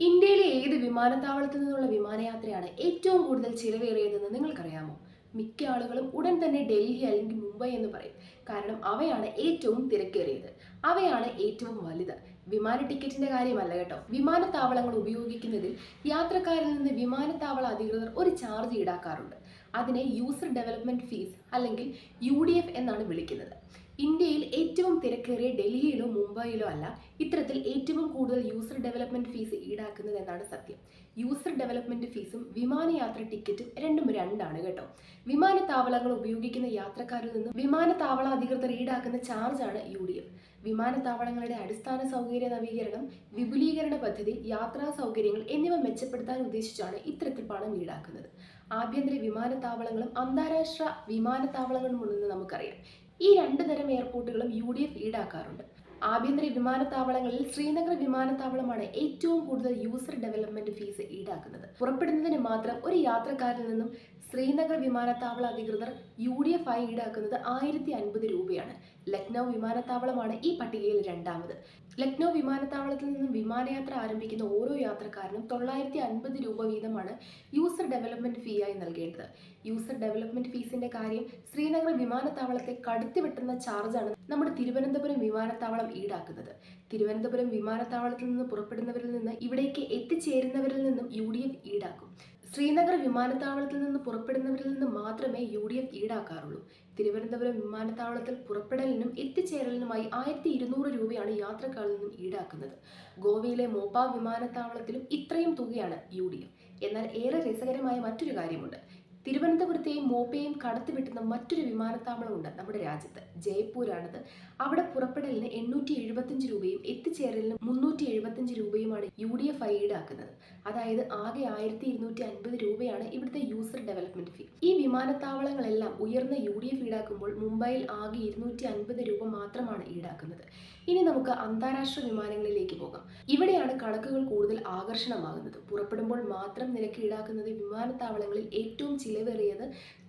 ഇന്ത്യയിലെ ഏത് വിമാനത്താവളത്തിൽ നിന്നുള്ള വിമാനയാത്രയാണ് ഏറ്റവും കൂടുതൽ ചിലവേറിയതെന്ന് നിങ്ങൾക്കറിയാമോ? മിക്ക ആളുകളും ഉടൻ തന്നെ ഡൽഹി അല്ലെങ്കിൽ മുംബൈ എന്ന് പറയും. കാരണം അവയാണ് ഏറ്റവും തിരക്കേറിയത്. അവയാണ് ഏറ്റവും വലുത്. വിമാന ടിക്കറ്റിന്റെ കാര്യമല്ല കേട്ടോ. വിമാനത്താവളങ്ങൾ ഉപയോഗിക്കുന്നതിൽ യാത്രക്കാരിൽ നിന്ന് വിമാനത്താവള അധികൃതർ ഒരു ചാർജ് ഈടാക്കാറുണ്ട്. അതിനെ യൂസർ ഡെവലപ്മെന്റ് ഫീസ് അല്ലെങ്കിൽ യു എന്നാണ് വിളിക്കുന്നത്. ഇന്ത്യയിൽ ഏറ്റവും തിരക്കേറിയ ഡൽഹിയിലോ മുംബൈയിലോ അല്ല ഇത്തരത്തിൽ ഏറ്റവും കൂടുതൽ യൂസർ ഡെവലപ്മെന്റ് ഫീസ് ഈടാക്കുന്നത് എന്നാണ് സത്യം. യൂസർ ഡെവലപ്മെന്റ് ഫീസും വിമാനയാത്ര ടിക്കറ്റും രണ്ടും രണ്ടാണ് കേട്ടോ. വിമാനത്താവളങ്ങൾ ഉപയോഗിക്കുന്ന യാത്രക്കാരിൽ നിന്നും വിമാനത്താവള അധികൃതർ ഈടാക്കുന്ന ചാർജാണ് യു ഡി എഫ്. വിമാനത്താവളങ്ങളുടെ അടിസ്ഥാന സൗകര്യ നവീകരണം വിപുലീകരണ പദ്ധതി യാത്രാ സൗകര്യങ്ങൾ എന്നിവ മെച്ചപ്പെടുത്താൻ ഉദ്ദേശിച്ചാണ് ഇത്തരത്തിൽ പണം ഈടാക്കുന്നത്. ആഭ്യന്തര വിമാനത്താവളങ്ങളും അന്താരാഷ്ട്ര വിമാനത്താവളങ്ങളും ഉണ്ടെന്ന് നമുക്കറിയാം. ഈ രണ്ട് തരം എയർപോർട്ടുകളും യു ഡി എഫ് ഈടാക്കാറുണ്ട് ആഭ്യന്തര വിമാനത്താവളങ്ങളിൽ ശ്രീനഗർ വിമാനത്താവളമാണ് ഏറ്റവും കൂടുതൽ യൂസർ ഡെവലപ്മെന്റ് ഫീസ് ഈടാക്കുന്നത്. പുറപ്പെടുന്നതിന് മാത്രം ഒരു യാത്രക്കാരിൽ നിന്നും ശ്രീനഗർ വിമാനത്താവള അധികൃതർ യു ഡി എഫ് ആയി ഈടാക്കുന്നത് ആയിരത്തി അൻപത് രൂപയാണ്. ലക്നൗ വിമാനത്താവളമാണ് ഈ പട്ടികയിൽ രണ്ടാമത്. ലക്നൗ വിമാനത്താവളത്തിൽ നിന്നും വിമാനയാത്ര ആരംഭിക്കുന്ന ഓരോ യാത്രക്കാരനും തൊള്ളായിരത്തി അൻപത് രൂപ വീതമാണ് യൂസർ ഡെവലപ്മെന്റ് ഫീ ആയി നൽകേണ്ടത്. യൂസർ ഡെവലപ്മെന്റ് ഫീസിന്റെ കാര്യം ശ്രീനഗർ വിമാനത്താവളത്തെ കടത്തി വെട്ടുന്ന ചാർജാണ് നമ്മുടെ തിരുവനന്തപുരം വിമാനത്താവളം ഈടാക്കുന്നത്. തിരുവനന്തപുരം വിമാനത്താവളത്തിൽ നിന്ന് പുറപ്പെടുന്നവരിൽ നിന്ന് ഇവിടേക്ക് എത്തിച്ചേരുന്നവരിൽ നിന്നും യു ഈടാക്കും. ശ്രീനഗർ വിമാനത്താവളത്തിൽ നിന്ന് പുറപ്പെടുന്നവരിൽ നിന്ന് മാത്രമേ യു ഡി എഫ് ഈടാക്കാറുള്ളൂ. തിരുവനന്തപുരം വിമാനത്താവളത്തിൽ പുറപ്പെടലിനും എത്തിച്ചേരലിനുമായി ആയിരത്തി ഇരുന്നൂറ് രൂപയാണ് യാത്രക്കാരിൽ നിന്നും ഈടാക്കുന്നത്. ഗോവയിലെ മോപ്പ വിമാനത്താവളത്തിലും ഇത്രയും തുകയാണ് യു എന്നാൽ ഏറെ രസകരമായ മറ്റൊരു കാര്യമുണ്ട്. തിരുവനന്തപുരത്തെയും മോപ്പയെയും കടത്തിവിട്ടുന്ന മറ്റൊരു വിമാനത്താവളമുണ്ട് നമ്മുടെ രാജ്യത്ത് ജയ്പൂരാണത്. അവിടെ പുറപ്പെടലിന് എണ്ണൂറ്റി എഴുപത്തിയഞ്ച് രൂപയും എത്തിച്ചേരലിന് മുന്നൂറ്റി എഴുപത്തിയഞ്ച് രൂപയുമാണ് യു ഡി എഫ് ഐ ഈടാക്കുന്നത് അതായത് ആകെ ആയിരത്തി ഇരുന്നൂറ്റി അൻപത് രൂപയാണ് ഇവിടുത്തെ യൂസർ ഡെവലപ്മെന്റ് ഫീ ഈ വിമാനത്താവളങ്ങളെല്ലാം ഉയർന്ന യു ഡി എഫ് ഈടാക്കുമ്പോൾ മുംബൈയിൽ ആകെ ഇരുന്നൂറ്റി അൻപത് രൂപ മാത്രമാണ് ഈടാക്കുന്നത്. ഇനി നമുക്ക് അന്താരാഷ്ട്ര വിമാനങ്ങളിലേക്ക് പോകാം. ഇവിടെയാണ് കണക്കുകൾ കൂടുതൽ ആകർഷണമാകുന്നത്. പുറപ്പെടുമ്പോൾ മാത്രം നിരക്ക് ഈടാക്കുന്നത് വിമാനത്താവളങ്ങളിൽ ഏറ്റവും ചിലവേറിയത്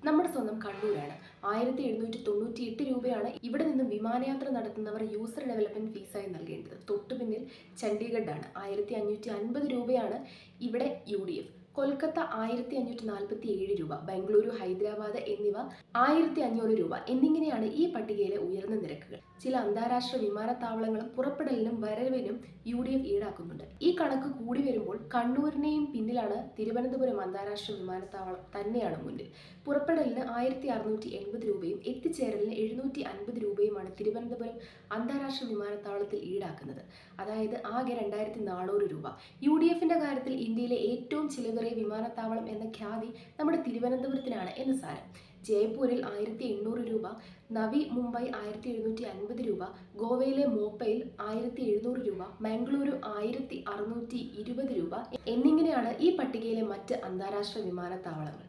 നമ്മുടെ സ്വന്തം കണ്ണൂരാണ്. ആയിരത്തി എഴുന്നൂറ്റി തൊണ്ണൂറ്റി എട്ട് രൂപയാണ് ഇവിടെ നിന്ന് വിമാനയാത്ര നടത്തുന്നവർ യൂസർ ഡെവലപ്മെന്റ് ഫീസായി നൽകേണ്ടത്. തൊട്ടു പിന്നിൽ ചണ്ഡീഗഡാണ് ആയിരത്തി അഞ്ഞൂറ്റി അൻപത് രൂപയാണ് ഇവിടെ യു ഡി എഫ്. കൊൽക്കത്ത ആയിരത്തി അഞ്ഞൂറ്റി നാൽപ്പത്തി ഏഴ് രൂപ ബംഗളൂരു ഹൈദരാബാദ് എന്നിവ ആയിരത്തി അഞ്ഞൂറ് രൂപ എന്നിങ്ങനെയാണ് ഈ പട്ടികയിലെ ഉയർന്ന നിരക്കുകൾ. ചില അന്താരാഷ്ട്ര വിമാനത്താവളങ്ങളും പുറപ്പെടലിനും വരവിനും യു ഡി എഫ് ഈടാക്കുന്നുണ്ട്. ഈ കണക്ക് കൂടി വരുമ്പോൾ കണ്ണൂരിനെയും പിന്നിലാണ് തിരുവനന്തപുരം അന്താരാഷ്ട്ര വിമാനത്താവളം തന്നെയാണ് മുന്നിൽ. പുറപ്പെടലിന് ആയിരത്തി അറുന്നൂറ്റി എൺപത് രൂപയും എത്തിച്ചേരലിന് എഴുന്നൂറ്റി അൻപത് രൂപയുമാണ് തിരുവനന്തപുരം അന്താരാഷ്ട്ര വിമാനത്താവളത്തിൽ ഈടാക്കുന്നത്. അതായത് ആകെ രണ്ടായിരത്തി നാനൂറ് രൂപ. യു ഡി എഫിന്റെ കാര്യത്തിൽ ഇന്ത്യയിലെ ഏറ്റവും ചിലവേറിയ വിമാനത്താവളം എന്ന ഖ്യാതി നമ്മുടെ തിരുവനന്തപുരത്തിനാണ് എന്ന് സാരം. ജയ്പൂരിൽ ആയിരത്തി എണ്ണൂറ് രൂപ നവി മുംബൈ ആയിരത്തി എഴുന്നൂറ്റി അൻപത് രൂപ ഗോവയിലെ മോപ്പയിൽ ആയിരത്തി എഴുന്നൂറ് രൂപ മംഗളൂരു ആയിരത്തി അറുന്നൂറ്റി ഇരുപത് രൂപ എന്നിങ്ങനെയാണ് ഈ പട്ടികയിലെ മറ്റ് അന്താരാഷ്ട്ര വിമാനത്താവളങ്ങൾ.